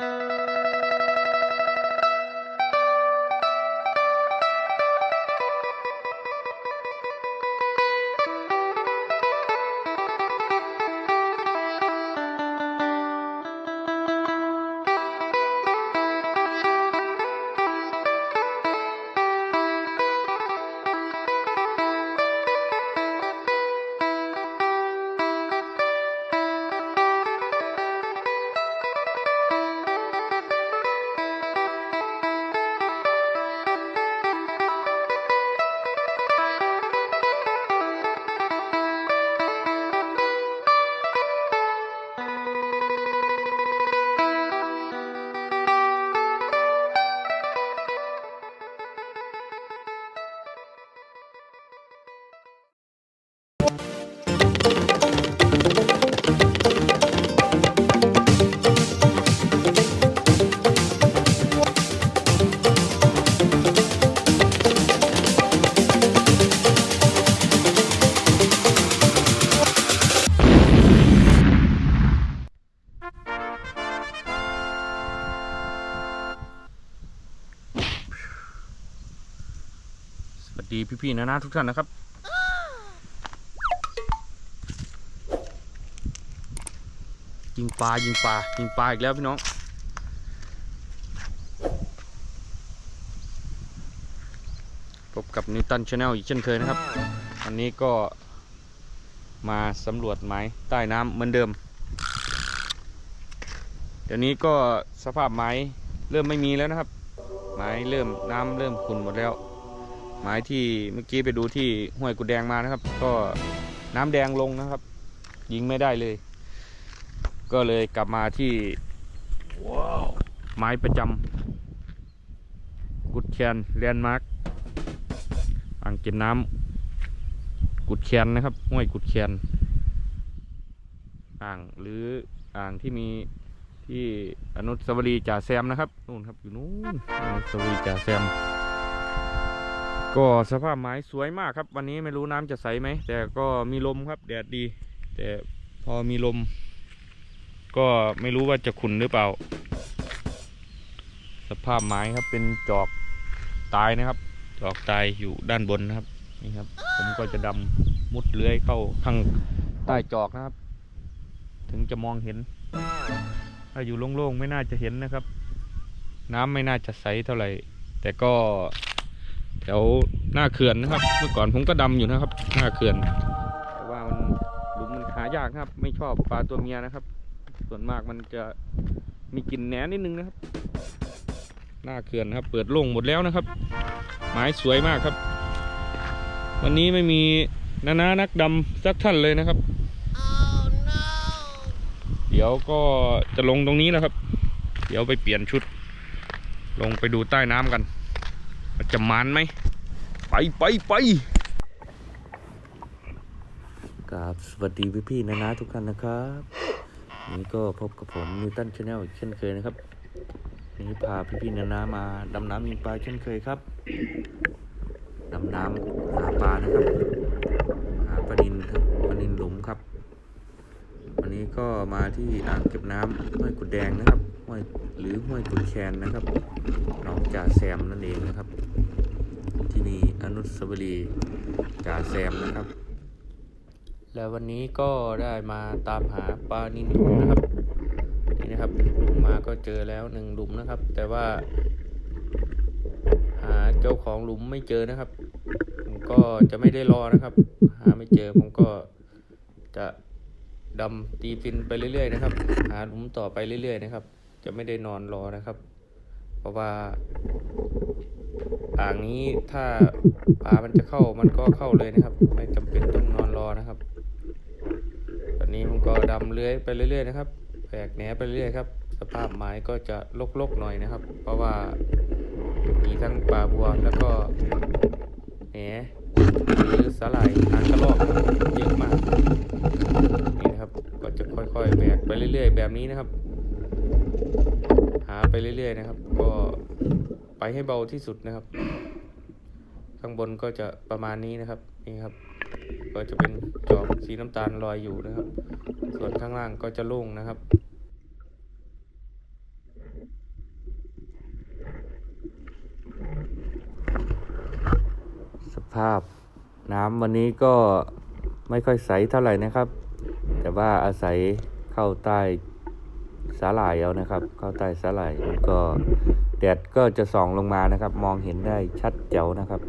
ส พี่ๆนะนะทุกท่านนะครับยิงปลายิงปลายิงปลาอีกแล้วพี่น้อง พบกับนิวตันชาแนลอีกเช่นเคยนะครับ วันนี้ก็มาสำรวจไม้ใต้น้ำเหมือนเดิม เดี๋ยวนี้ก็สภาพไม้เริ่มไม่มีแล้วนะครับ ไม้เริ่มน้ำเริ่มขุ่นหมดแล้ว ไม้ที่เมื่อกี้ไปดูที่ห้วยกุดแดงมานะครับ ก็น้ำแดงลงนะครับ ยิงไม่ได้เลย ก็เลยกลับมาที่ไม้ประจำกุดแคนแลนด์มาร์กอ่างเก็บน้ำกุดแคนนะครับห้วยกุดแคนอ่างหรืออ่างที่มีที่อนุสาวรีย์จ่าแซมนะครับนู่นครับอยู่นู้นอนุสาวรีย์จ่าแซม ก็สภาพไม้สวยมากครับ วันนี้ไม่รู้น้ำจะใสไหม แต่ก็มีลมครับแดดดี แต่พอมีลม ก็ไม่รู้ว่าจะขุนหรือเปล่า สภาพไม้ครับเป็นจอกตายนะครับ จอกตายอยู่ด้านบนนะครับนี่ครับ ผมก็จะดำมุดเลื้อยเข้าข้างใต้จอกนะครับ ถึงจะมองเห็น ถ้าอยู่โล่งๆไม่น่าจะเห็นนะครับ น้ำไม่น่าจะใสเท่าไหร่ แต่ก็ แถวหน้าเขื่อนนะครับ เมื่อก่อนผมก็ดำอยู่นะครับ หน้าเขื่อนแต่ว่ามันหลุมมันหายากนะครับ ไม่ชอบปลาตัวเมียนะครับ ส่วนมากมันจะมีกลิ่นแหนนิดนึงนะครับ หน้าเขื่อนนะครับ เปิดโล่งหมดแล้วนะครับ ไม้สวยมากครับ วันนี้ไม่มีนานานักดำสักท่านเลยนะครับเดี๋ยวก็จะลงตรงนี้แล้วครับ เดี๋ยวไปเปลี่ยนชุด ลงไปดูใต้น้ำกัน จะมันไหม ไปไปไปกราบสวัสดีพี่พี่ๆนะนะทุกท่านนะครับ นี่ก็พบกับผมนิวตันชาแนลอีกเช่นเคยนะครับ นี่พาพี่พี่ๆนะนะมาดำน้ำยิงปลาเช่นเคยครับ ดำน้ำหาปลานะครับหาปลานินครับปลานินหลุมครับ วันนี้ก็มาที่อ่างเก็บน้ำห้วยกุดแดงนะครับ ห้วยหรือห้วยกุดแคนนะครับหนองจ่าแซมนั่นเองนะครับ ที่มีอนุสาวรีย์จ่าแซมนะครับ แล้ววันนี้ก็ได้มาตามหาปลานินหลุมนะครับนี่นะครับมาก็เจอแล้วหนึ่งหลุมนะครับ แต่ว่า หาเจ้าของหลุมไม่เจอนะครับผมก็จะไม่ได้รอนะครับ หาไม่เจอผมก็จะดำตีฟินไปเรื่อยๆนะครับ หาหลุมต่อไปเรื่อยๆนะครับ จะไม่ได้นอนรอนะครับ เพราะว่าอ่างนี้ถ้าปลามันจะเข้ามันก็เข้าเลยนะครับ ไม่จำเป็นต้องนอนรอนะครับ ตอนนี้ผมก็ดำเลื้อยไปเรื่อยๆนะครับแบกแหนไปเรื่อยครับ สภาพไม้ก็จะลกๆหน่อยนะครับ เพราะว่ามีทั้งปลาบัวแล้วก็แหนหรือสาหร่ายหางกระรอกเยอะมากนี่นะครับก็จะค่อยๆแบกไปเรื่อย ๆ แบบนี้นะครับ หาไปเรื่อยๆนะครับ ก็ไปให้เบาที่สุดนะครับ ข้างบนก็จะประมาณนี้นะครับนี่ครับ ก็จะเป็นจอบสีน้ำตาลลอยอยู่นะครับ ส่วนข้างล่างก็จะโล่งนะครับสภาพน้ำวันนี้ก็ไม่ค่อยใสเท่าไหร่นะครับ แต่ว่าอาศัยเข้าใต้ สาหร่ายเอานะครับ เข้าใต้สาหร่ายมันก็แดดก็จะส่องลงมานะครับ มองเห็นได้ชัดแจ๋วนะครับ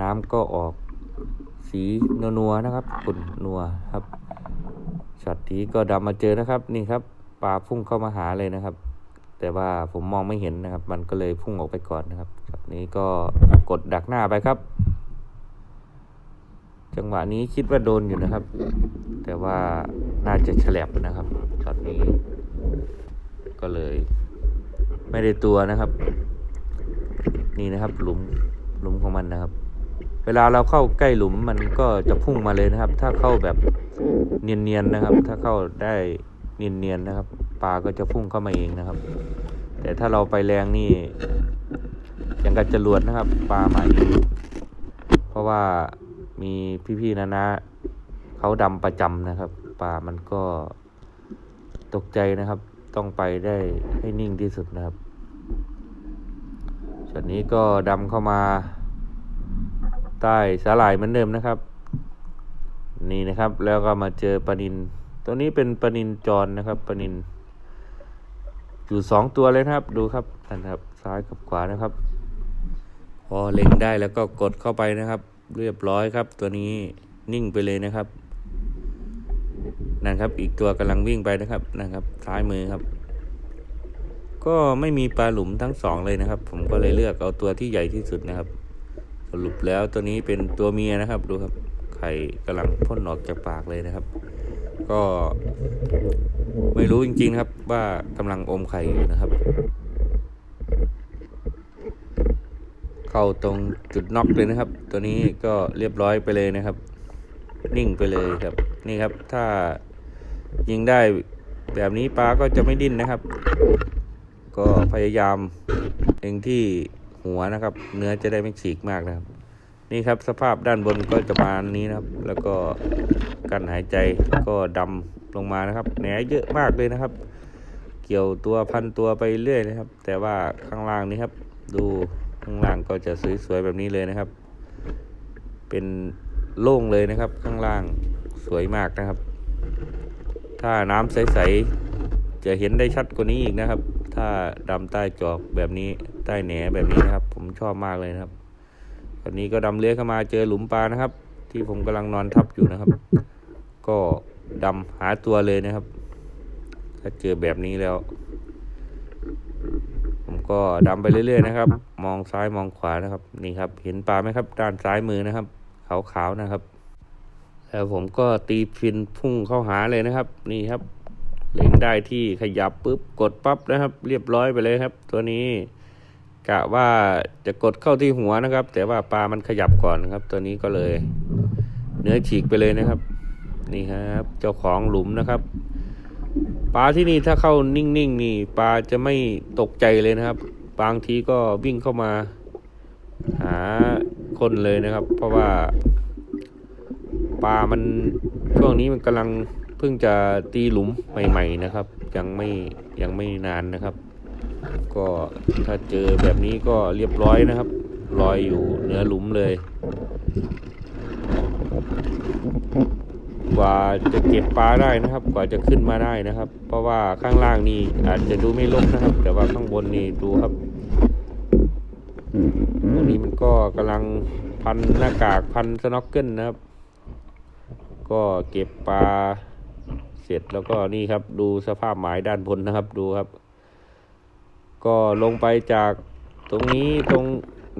น้ำก็ออกสีนัวๆนะครับขุ่นนัวครับช็อตนี้ก็ดำมาเจอนะครับนี่ครับปลาพุ่งเข้ามาหาเลยนะครับ แต่ว่าผมมองไม่เห็นนะครับ มันก็เลยพุ่งออกไปก่อนนะครับช็อตนี้ก็กดดักหน้าไปครับ จังหวะนี้คิดว่าโดนอยู่นะครับ แต่ว่าน่าจะแฉลบนะครับช็อตนี้ ก็เลย ไม่ได้ตัวนะครับ นี่นะครับหลุมหลุมของมันนะครับ เวลาเราเข้าใกล้หลุมมันก็จะพุ่งมาเลยนะครับ ถ้าเข้าแบบเนียนๆนะครับ ถ้าเข้าได้เนียนๆนะครับปลาก็จะพุ่งเข้ามาเองนะครับ แต่ถ้าเราไปแรงนี่ยังกับจรวดนะครับปลามาเองเพราะว่ามีพี่ๆนะนะเขาดำประจำนะครับปลามันก็ ตกใจนะครับ ต้องไปได้ให้นิ่งที่สุดนะครับช็อตนี้ก็ดำเข้ามา ใต้สาหร่ายเหมือนเดิมนะครับ นี่นะครับแล้วก็มาเจอปลานิน ตัวนี้เป็นปลานินจรนะครับปลานิน อยู่สองตัวเลยนะครับ ดูครับนั่นครับซ้ายกับขวานะครับ พอเล็งได้แล้วก็กดเข้าไปนะครับ เรียบร้อยครับ ตัวนี้นิ่งไปเลยนะครับ นั่นครับ อีกตัวกำลังวิ่งไปนะครับนะครับซ้ายมือครับ ก็ไม่มีปลาหลุมทั้งสองเลยนะครับ ผมก็เลยเลือกเอาตัวที่ใหญ่ที่สุดนะครับ สรุปแล้วตัวนี้เป็นตัวเมียนะครับดูครับไข่กำลังพ่นออกจากปากเลยนะครับ ก็ไม่รู้จริงๆครับว่ากำลังอมไข่อยู่นะครับ เข้าตรงจุดน็อกเลยนะครับ ตัวนี้ก็เรียบร้อยไปเลยนะครับ นิ่งไปเลยครับ นี่ครับถ้า ยิงได้แบบนี้ปลาก็จะไม่ดิ้นนะครับ ก็พยายามเองที่หัวนะครับ เนื้อจะได้ไม่ฉีกมากนะครับ นี่ครับสภาพด้านบนก็จะประมาณนี้นะครับ แล้วก็การหายใจก็ดำลงมานะครับแหนเยอะมากเลยนะครับ เกี่ยวตัวพันตัวไปเรื่อยนะครับ แต่ว่าข้างล่างนี้ครับ ดูข้างล่างก็จะสวยๆแบบนี้เลยนะครับ เป็นโล่งเลยนะครับ ข้างล่างสวยมากนะครับ ถ้าน้ำใสๆจะเห็นได้ชัดกว่านี้อีกนะครับ ถ้าดำใต้จอกแบบนี้ใต้แหนแบบนี้นะครับ ผมชอบมากเลยนะครับตอนนี้ก็ดำเลื้อยเข้ามาเจอหลุมปลานะครับ ที่ผมกำลังนอนทับอยู่นะครับ ก็ดำหาตัวเลยนะครับ ถ้าเจอแบบนี้แล้ว ผมก็ดำไปเรื่อย ๆ นะครับ มองซ้ายมองขวานะครับ นี่ครับ เห็นปลาไหมครับ ด้านซ้ายมือนะครับขาวๆนะครับ แล้วผมก็ตีฟินพุ่งเข้าหาเลยนะครับ นี่ครับเล็งได้ที่ขยับปุ๊บกดปั๊บนะครับ เรียบร้อยไปเลยครับ ตัวนี้กะว่าจะกดเข้าที่หัวนะครับ แต่ว่าปลามันขยับก่อนนะครับ ตัวนี้ก็เลย เนื้อฉีกไปเลยนะครับ นี่ครับ เจ้าของหลุมนะครับ ปลาที่นี่ถ้าเข้านิ่งๆนนี่ปลาจะไม่ตกใจเลยนะครับ บางทีก็วิ่งเข้ามา หาคนเลยนะครับ เพราะว่า ปลามันช่วงนี้มันกำลังเพิ่งจะตีหลุมใหม่ ๆนะครับ ยังไม่ยังไม่นานนะครับ ก็ถ้าเจอแบบนี้ก็เรียบร้อยนะครับลอยอยู่เหนือหลุมเลย กว่าจะเก็บปลาได้นะครับ กว่าจะขึ้นมาได้นะครับ เพราะว่าข้างล่างนี่อาจจะดูไม่ลกนะครับ แต่ว่าข้างบนนี่ดูครับตรงนี้มันก็กำลังพันหน้ากากพันสน็อกเกิลนะครับ ก็เก็บปลาเสร็จแล้วก็นี่ครับ ดูสภาพหมายด้านบนนะครับดูครับ ก็ลงไปจากตรงนี้ตรง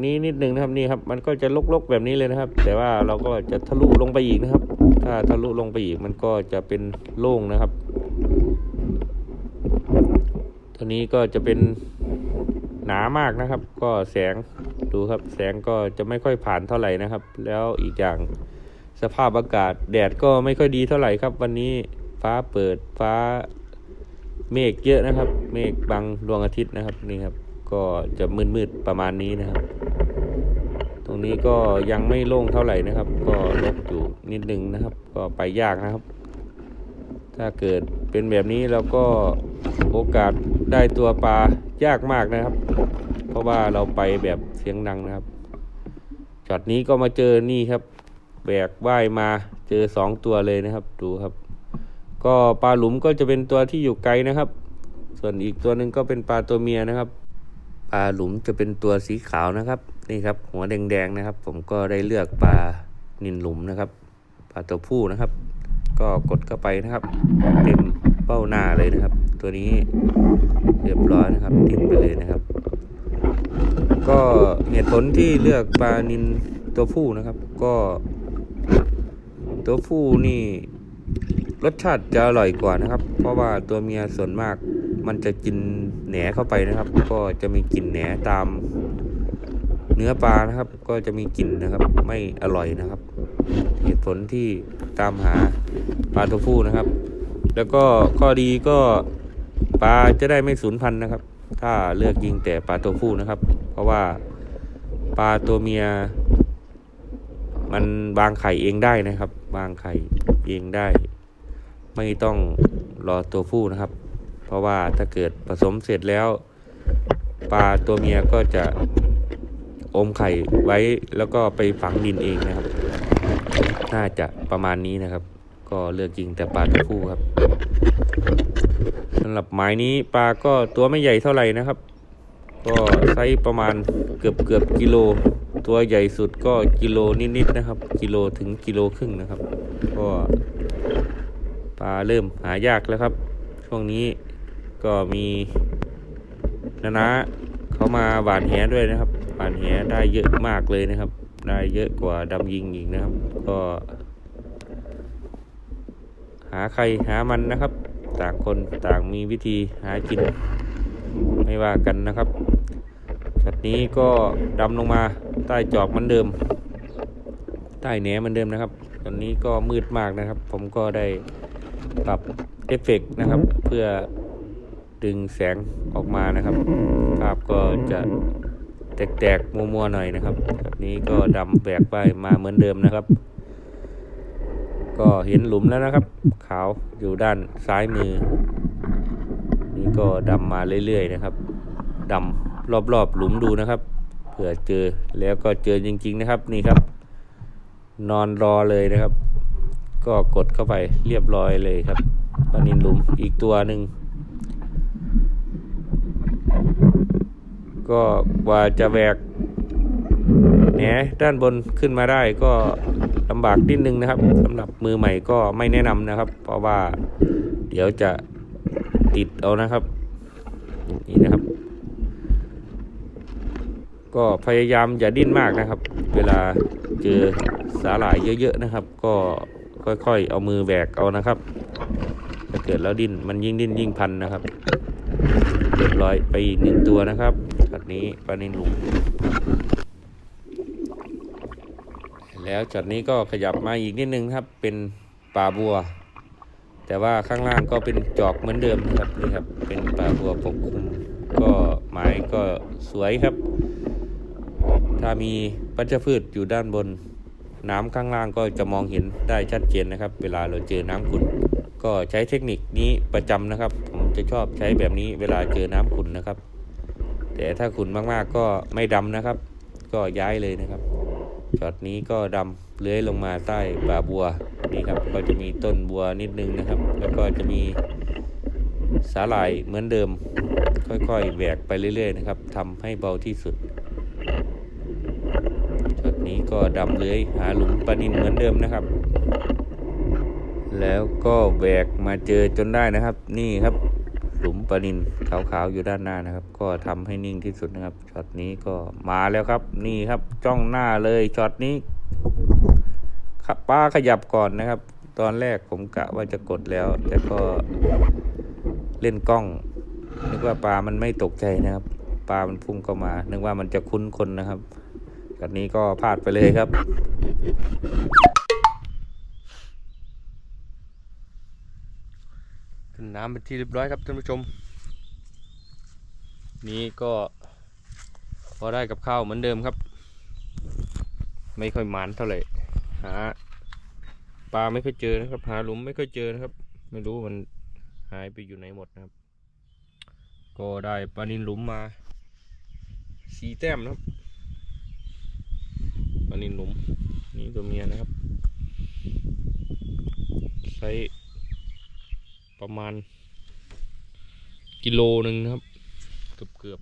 นี้นิดหนึ่งนะครับนี่ครับ มันก็จะลกๆแบบนี้เลยนะครับ แต่ว่าเราก็จะทะลุลงไปอีกนะครับ ถ้าทะลุลงไปอีกมันก็จะเป็นโล่งนะครับตัวนี้ก็จะเป็นหนามากนะครับ ก็แสงดูครับ แสงก็จะไม่ค่อยผ่านเท่าไหร่นะครับ แล้วอีกอย่าง สภาพอากาศ แดดก็ไม่ค่อยดีเท่าไหร่ครับ วันนี้ฟ้าเปิดฟ้าเมฆเยอะนะครับ เมฆบังดวงอาทิตย์นะครับนี่ครับ ก็จะมืดๆประมาณนี้นะครับ ตรงนี้ก็ยังไม่โล่งเท่าไหร่นะครับ ก็ลกอยู่นิดนึงนะครับ ก็ไปยากนะครับ ถ้าเกิดเป็นแบบนี้เราก็โอกาสได้ตัวปลายากมากนะครับ เพราะว่าเราไปแบบเสียงดังนะครับช็อตนี้ก็มาเจอนี่ครับ แบกว่ายมาเจอสองตัวเลยนะครับ ดูครับ ก็ปลาหลุมก็จะเป็นตัวที่อยู่ไกลนะครับ ส่วนอีกตัวหนึ่งก็เป็นปลาตัวเมียนะครับปลาหลุมจะเป็นตัวสีขาวนะครับนี่ครับ หัวแดงๆนะครับ ผมก็ได้เลือกปลานินหลุมนะครับปลาตัวผู้นะครับ ก็กดเข้าไปนะครับเต็มเป้าหน้าเลยนะครับ ตัวนี้เรียบร้อยนะครับดิ้นไปเลยนะครับ ก็เหตุผลที่เลือกปลานินตัวผู้นะครับ ก็ ตัวผู้นี่ รสชาติจะอร่อยกว่านะครับ เพราะว่าตัวเมียส่วนมากมันจะกินแหนเข้าไปนะครับ ก็จะมีกลิ่นแหนตาม เนื้อปลานะครับ ก็จะมีกลิ่นนะครับ ไม่อร่อยนะครับ เหตุผลที่ตามหาปลาตัวผู้นะครับ แล้วก็ข้อดีก็ปลาจะได้ไม่สูญพันธุ์นะครับ ถ้าเลือกยิงแต่ปลาตัวผู้นะครับ เพราะว่าปลาตัวเมีย มันวางไข่เองได้นะครับ วางไข่เองได้ ไม่ต้องรอตัวผู้นะครับ เพราะว่าถ้าเกิดผสมเสร็จแล้ว ปลาตัวเมียก็จะอมไข่ไว้แล้วก็ไปฝังดินเองนะครับ น่าจะประมาณนี้นะครับ ก็เลือกยิงแต่ปลาตัวผู้ครับสำหรับหมายนี้ปลาก็ตัวไม่ใหญ่เท่าไหร่นะครับ ก็ไซส์ประมาณเกือบเกือบกิโล ตัวใหญ่สุดก็กิโลนิดๆนะครับ กิโลถึงกิโลครึ่งนะครับ ก็ปลาเริ่มหายากแล้วครับ ช่วงนี้ก็มีนานะเขามาหวานแหด้วยนะครับหวานแหได้เยอะมากเลยนะครับ ได้เยอะกว่าดำยิงอีกนะครับ ก็ หาใครหามันนะครับ ต่างคนต่างมีวิธีหากินไม่ว่ากันนะครับ ช็อตนี้ก็ดำลงมาใต้จอบเหมือนเดิม ใต้แหนเหมือนเดิมนะครับ ตอนนี้ก็มืดมากนะครับ ผมก็ได้ปรับเอฟเฟกต์นะครับ เพื่อดึงแสงออกมานะครับ ภาพก็จะแตกๆมัวๆหน่อยนะครับแบบนี้ก็ดำแบกไปมาเหมือนเดิมนะครับ ก็เห็นหลุมแล้วนะครับ ขาวอยู่ด้านซ้ายมือ นี่ก็ดำมาเรื่อยๆนะครับดำ รอบๆหลุมดูนะครับเผื่อเจอแล้วก็เจอจริง ๆ นะครับนี่ครับ นอนรอเลยนะครับ ก็กดเข้าไปเรียบร้อยเลยครับปลานินหลุมอีกตัวหนึ่งก็กว่าจะแบกแหนด้านบนขึ้นมาได้ก็ลำบากนิดนึงนะครับสำหรับมือใหม่ก็ไม่แนะนำนะครับ เพราะว่าเดี๋ยวจะติดเอานะครับ นี่นะครับ ก็พยายามอย่าดิ้นมากนะครับ เวลาเจอสาหร่ายเยอะๆนะครับ ก็ค่อยๆ เอามือแบกเอานะครับถ้าเกิดแล้วดิ้นมันยิ่งดิ้นยิ่งพันนะครับเรียบร้อยไปอีกหนึ่งตัวนะครับช็อตนี้ปลานินหลุมแล้วช็อตนี้ก็ขยับมาอีกนิดนึงครับ เป็นปลาบัว แต่ว่าข้างล่างก็เป็นจอกเหมือนเดิมนะครับนี่ครับเป็นปลาบัวปกคลุมก็ไม้ก็สวยครับ ถ้ามีปัญจพืชอยู่ด้านบน น้ำข้างล่างก็จะมองเห็นได้ชัดเจนนะครับ เวลาเราเจอน้ำขุ่นก็ใช้เทคนิคนี้ประจำนะครับ ผมจะชอบใช้แบบนี้เวลาเจอน้ำขุ่นนะครับ แต่ถ้าขุ่นมากๆก็ไม่ดำนะครับ ก็ย้ายเลยนะครับช็อตนี้ก็ดำเลื้อยลงมาใต้บาบัวนี่ครับก็จะมีต้นบัวนิดนึงนะครับ แล้วก็จะมีสาหร่ายเหมือนเดิม ค่อยๆแบกไปเรื่อย ๆ นะครับทำให้เบาที่สุด ก็ดำเลื้อยหาหลุมปลานินเหมือนเดิมนะครับ แล้วก็แบกมาเจอจนได้นะครับ นี่ครับหลุมปลานินขาวๆอยู่ด้านหน้านะครับ ก็ทำให้นิ่งที่สุดนะครับช็อตนี้ก็มาแล้วครับ นี่ครับจ้องหน้าเลยช็อตนี้ขับป้าขยับก่อนนะครับ ตอนแรกผมกะว่าจะกดแล้ว แต่ก็เล่นกล้อง นึกว่าปลามันไม่ตกใจนะครับ ปลามันพุ่งเข้ามา นึกว่ามันจะคุ้นคนนะครับ ช็อตนี้ก็พลาดไปเลยครับ ขึ้นน้ำเป็นที่เรียบร้อยครับท่านผู้ชม นี้ก็พอได้กับข้าวเหมือนเดิมครับ ไม่ค่อยหมานเท่าไหร่หาปลาไม่ค่อยเจอนะครับ หาหลุมไม่ค่อยเจอนะครับ ไม่รู้มันหายไปอยู่ไหนหมดนะครับ ก็ได้ปลานินหลุมมาสีแต้มนะครับ ปปลานินหลุม นี่ตัวเมียนะครับไซส์ประมาณ กิโลหนึ่งนะครับ เกือบเกือบ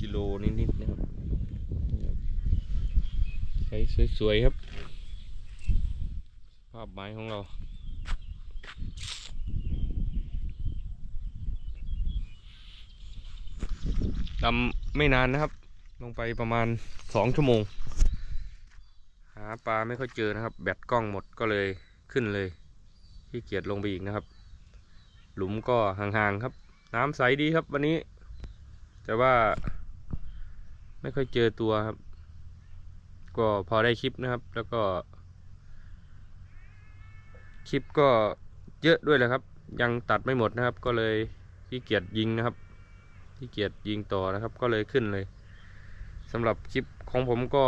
กิโลนิดๆนะครับนี่ครับไซส์สวยๆครับ ภาพไม้ของเราดำไม่นานนะครับ ลงไปประมาณสองชั่วโมง หาปลาไม่ค่อยเจอนะครับ แบตกล้องหมดก็เลยขึ้นเลยขี้เกียจลงไปอีกนะครับ หลุมก็ห่างๆครับ น้ำใสดีครับวันนี้ แต่ว่าไม่ค่อยเจอตัวครับ ก็พอได้คลิปนะครับ แล้วก็ คลิปก็เยอะด้วยแหละครับ ยังตัดไม่หมดนะครับ ก็เลยขี้เกียจยิงนะครับขี้เกียจยิงต่อนะครับ ก็เลยขึ้นเลย สำหรับคลิปของผมก็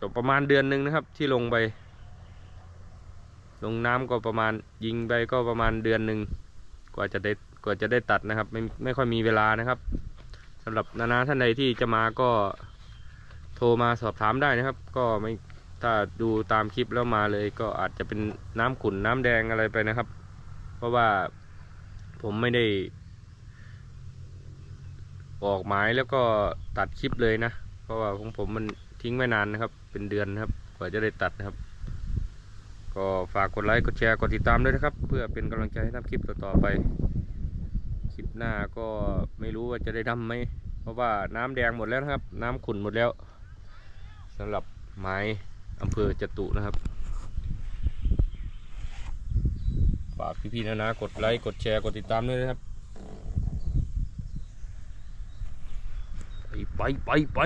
จบประมาณเดือนหนึ่งนะครับ ที่ลงไป ลงน้ำก็ประมาณยิงไปก็ประมาณเดือนหนึ่งกว่าจะได้กว่าจะได้ตัดนะครับ ไม่ไม่ค่อยมีเวลานะครับสำหรับนานาท่านใดที่จะมาก็โทรมาสอบถามได้นะครับ ก็ไม่ถ้าดูตามคลิปแล้วมาเลยก็อาจจะเป็นน้ำขุ่นน้ำแดงอะไรไปนะครับ เพราะว่าผมไม่ได้ออกหมายแล้วก็ตัดคลิปเลยนะ เพราะว่าของผมมันทิ้งไว้นานนะครับ เป็นเดือนนะครับกว่าจะได้ตัดนะครับ ก็ฝากกดไลค์กดแชร์กดติดตามด้วยนะครับ เพื่อเป็นกำลังใจให้ทำคลิปต่อๆไป คลิปหน้าก็ไม่รู้ว่าจะได้ดำไหมเพราะว่าน้ำแดงหมดแล้วนะครับ น้ำขุ่นหมดแล้วสำหรับไม้อำเภอจตุนะครับฝากพี่ๆนะนะกดไลค์กดแชร์กดติดตามด้วยนะครับ ไปไปไปไป